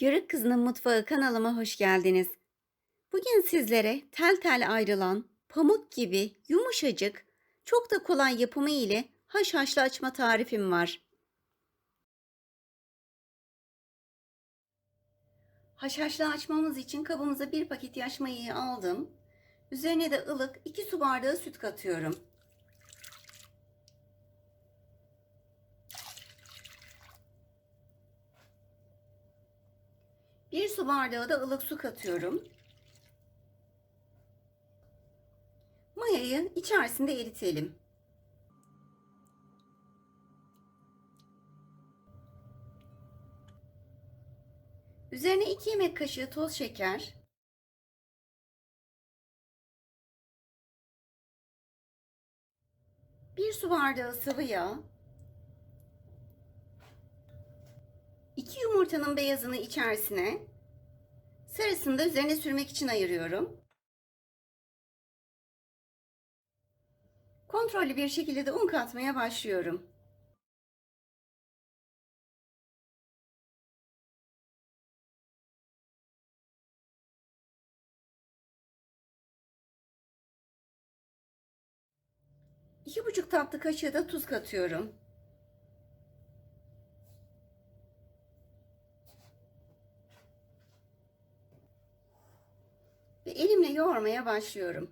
Yörük Kızının Mutfağı kanalıma hoş geldiniz. Bugün sizlere tel tel ayrılan, pamuk gibi yumuşacık, çok da kolay yapımı ile haşhaşlı açma tarifim var. Haşhaşlı açmamız için kabımıza bir paket yaş mayayı aldım. Üzerine de ılık 2 su bardağı süt katıyorum. Bir su bardağı da ılık su katıyorum. Mayayı içerisinde eritelim. Üzerine 2 yemek kaşığı toz şeker, bir su bardağı sıvı yağ, 2 yumurtanın beyazını içerisine, sarısını da üzerine sürmek için ayırıyorum. Kontrollü bir şekilde de un katmaya başlıyorum. İki buçuk tatlı kaşığı da tuz katıyorum. Ve elimle yoğurmaya başlıyorum.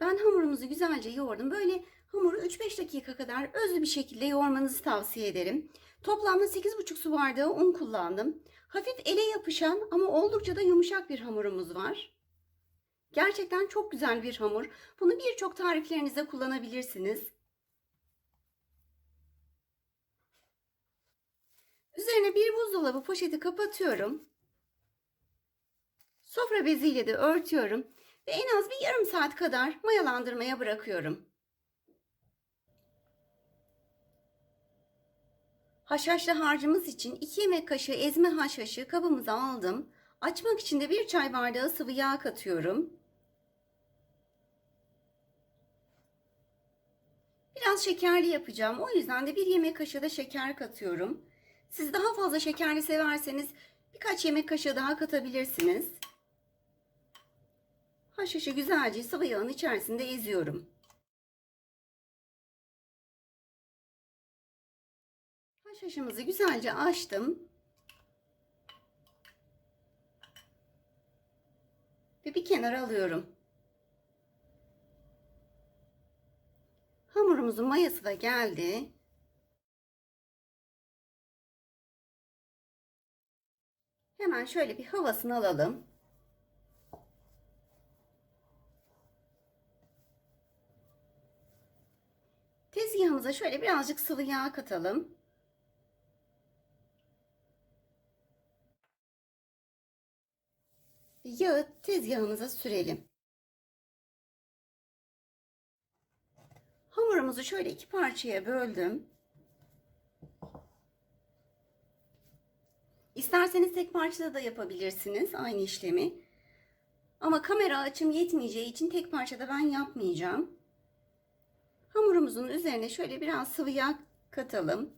Ben hamurumuzu güzelce yoğurdum. Böyle hamuru 3-5 dakika kadar özlü bir şekilde yoğurmanızı tavsiye ederim. Toplamda 8,5 su bardağı un kullandım. Hafif ele yapışan ama oldukça da yumuşak bir hamurumuz var. Gerçekten çok güzel bir hamur. Bunu birçok tariflerinizde kullanabilirsiniz. Üzerine bir buzdolabı poşeti kapatıyorum. Sofra beziyle de örtüyorum ve en az bir yarım saat kadar mayalandırmaya bırakıyorum. Haşhaşlı harcımız için 2 yemek kaşığı ezme haşhaşı kabımıza aldım. Açmak için de 1 çay bardağı sıvı yağ katıyorum. Biraz şekerli yapacağım. O yüzden de 1 yemek kaşığı da şeker katıyorum. Siz daha fazla şekerli severseniz birkaç yemek kaşığı daha katabilirsiniz. Haşhaşı güzelce sıvı yağın içerisinde eziyorum. Haşhaşımızı güzelce açtım. Ve bir kenara alıyorum. Hamurumuzun mayası da geldi. Hemen şöyle bir havasını alalım. Tezgahımıza şöyle birazcık sıvı yağ katalım. Yağı tezgahımıza sürelim. Hamurumuzu şöyle iki parçaya böldüm. İsterseniz tek parçada da yapabilirsiniz aynı işlemi. Ama kamera açım yetmeyeceği için tek parçada ben yapmayacağım. Hamurumuzun üzerine şöyle biraz sıvı yağ katalım.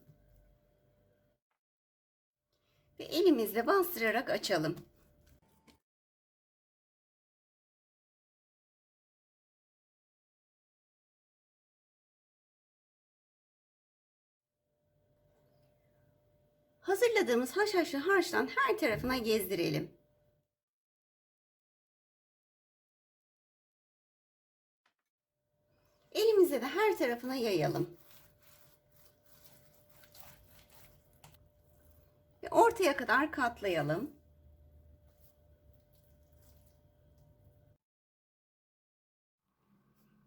Ve elimizle bastırarak açalım. Hazırladığımız haşhaşlı harçtan her tarafına gezdirelim. Elimize de her tarafına yayalım. Ve ortaya kadar katlayalım.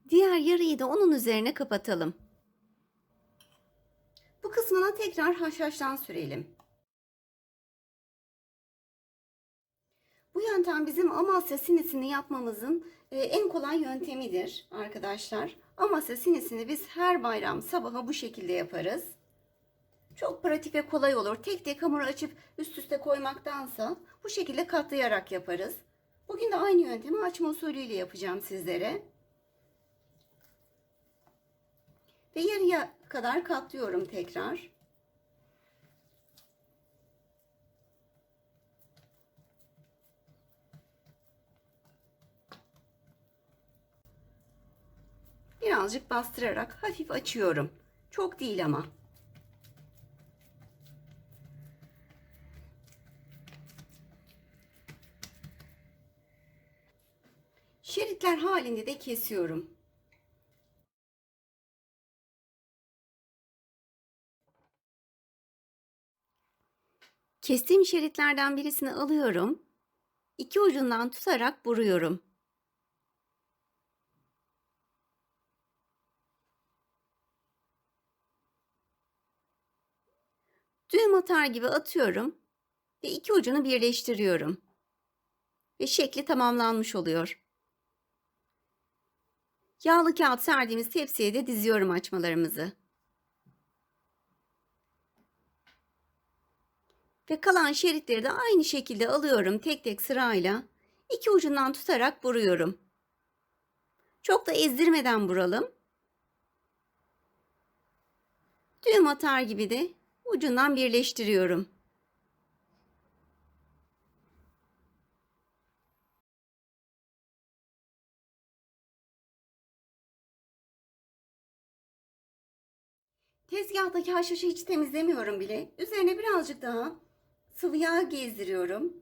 Diğer yarıyı da onun üzerine kapatalım. Bu kısmına tekrar haşhaştan sürelim. Bu yöntem bizim Amasya sinisini yapmamızın e, en kolay yöntemidir arkadaşlar. Amasya sinisini biz her bayram sabaha bu şekilde yaparız. Çok pratik ve kolay olur. Tek tek hamuru açıp üst üste koymaktansa bu şekilde katlayarak yaparız. Bugün de aynı yöntemi açma usulüyle yapacağım sizlere. Ve yarıya kadar katlıyorum tekrar. Birazcık bastırarak hafif açıyorum. Çok değil ama. Şeritler halinde de kesiyorum. Kestiğim şeritlerden birisini alıyorum. İki ucundan tutarak vuruyorum. Düğüm atar gibi atıyorum ve iki ucunu birleştiriyorum. Ve şekli tamamlanmış oluyor. Yağlı kağıt serdiğimiz tepsiye de diziyorum açmalarımızı. Ve kalan şeritleri de aynı şekilde alıyorum tek tek sırayla. İki ucundan tutarak vuruyorum. Çok da ezdirmeden vuralım. Düğüm atar gibi de ucundan birleştiriyorum. Tezgahtaki haşhaşı hiç temizlemiyorum bile. Üzerine birazcık daha sıvı yağ gezdiriyorum.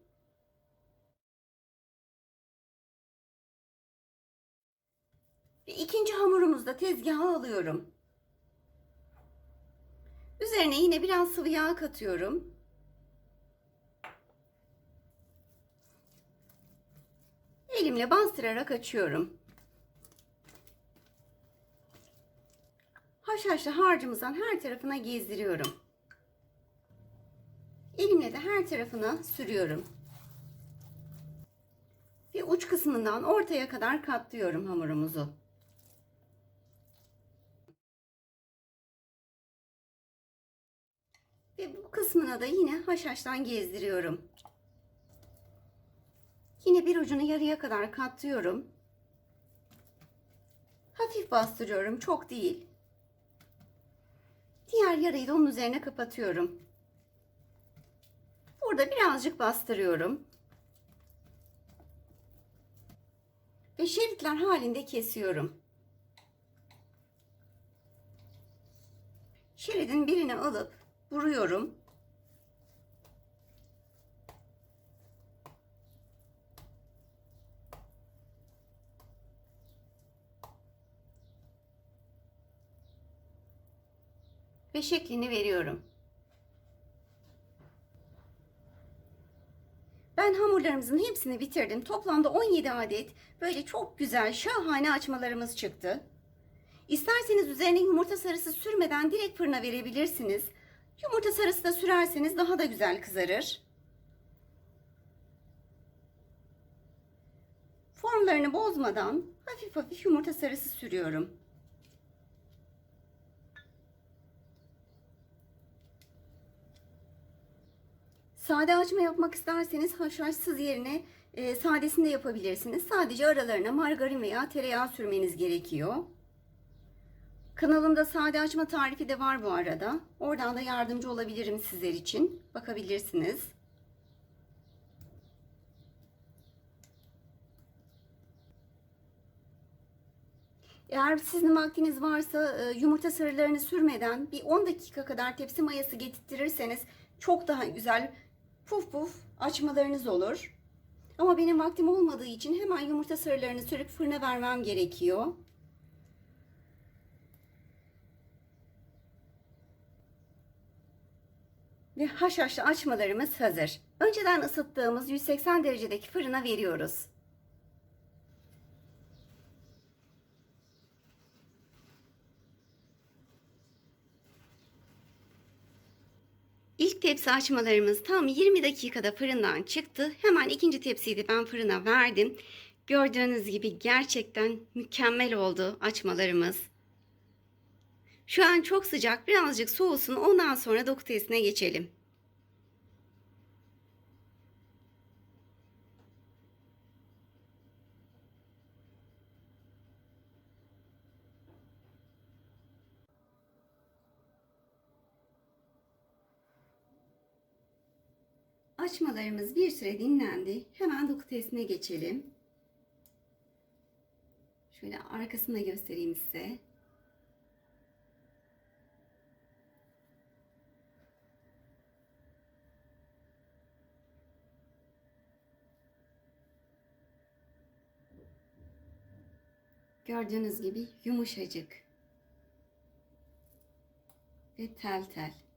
Ve ikinci hamurumuzu da tezgaha alıyorum. Üzerine yine biraz sıvı yağ katıyorum. Elimle bastırarak açıyorum. Haşhaşlı harcımızdan her tarafına gezdiriyorum. Elimle de her tarafına sürüyorum. Ve uç kısmından ortaya kadar katlıyorum hamurumuzu. Bu kısmına da yine haşhaştan gezdiriyorum. Yine bir ucunu yarıya kadar katlıyorum. Hafif bastırıyorum, çok değil. Diğer yarıyı da onun üzerine kapatıyorum. Burada birazcık bastırıyorum. Ve şeritler halinde kesiyorum. Şeridin birini alıp vuruyorum. Ve şeklini veriyorum. Ben hamurlarımızın hepsini bitirdim. Toplamda 17 adet böyle çok güzel şahane açmalarımız çıktı. İsterseniz üzerine yumurta sarısı sürmeden direkt fırına verebilirsiniz. Yumurta sarısı da sürerseniz daha da güzel kızarır. Formlarını bozmadan hafif hafif yumurta sarısı sürüyorum. Sade açma yapmak isterseniz haşhaşsız yerine e, sadesini de yapabilirsiniz. Sadece aralarına margarin veya tereyağı sürmeniz gerekiyor. Kanalımda sade açma tarifi de var bu arada. Oradan da yardımcı olabilirim sizler için. Bakabilirsiniz. Eğer sizin vaktiniz varsa e, yumurta sarılarını sürmeden bir 10 dakika kadar tepsi mayası getirtirseniz çok daha güzel puf puf açmalarınız olur. Ama benim vaktim olmadığı için hemen yumurta sarılarını sürüp fırına vermem gerekiyor. Ve haşhaşlı açmalarımız hazır. Önceden ısıttığımız 180 derecedeki fırına veriyoruz. Tepsi açmalarımız tam 20 dakikada fırından çıktı. Hemen ikinci tepsiyi de ben fırına verdim. Gördüğünüz gibi gerçekten mükemmel oldu açmalarımız. Şu an çok sıcak. Birazcık soğusun. Ondan sonra doku testine geçelim. Açmalarımız bir süre dinlendi. Hemen doku testine geçelim. Şöyle arkasını göstereyim size. Gördüğünüz gibi yumuşacık ve tel tel.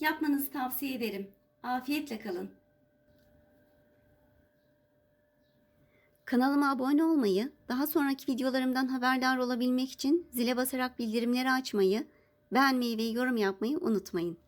Yapmanızı tavsiye ederim. Afiyetle kalın. Kanalıma abone olmayı, daha sonraki videolarımdan haberdar olabilmek için zile basarak bildirimleri açmayı, beğenmeyi ve yorum yapmayı unutmayın.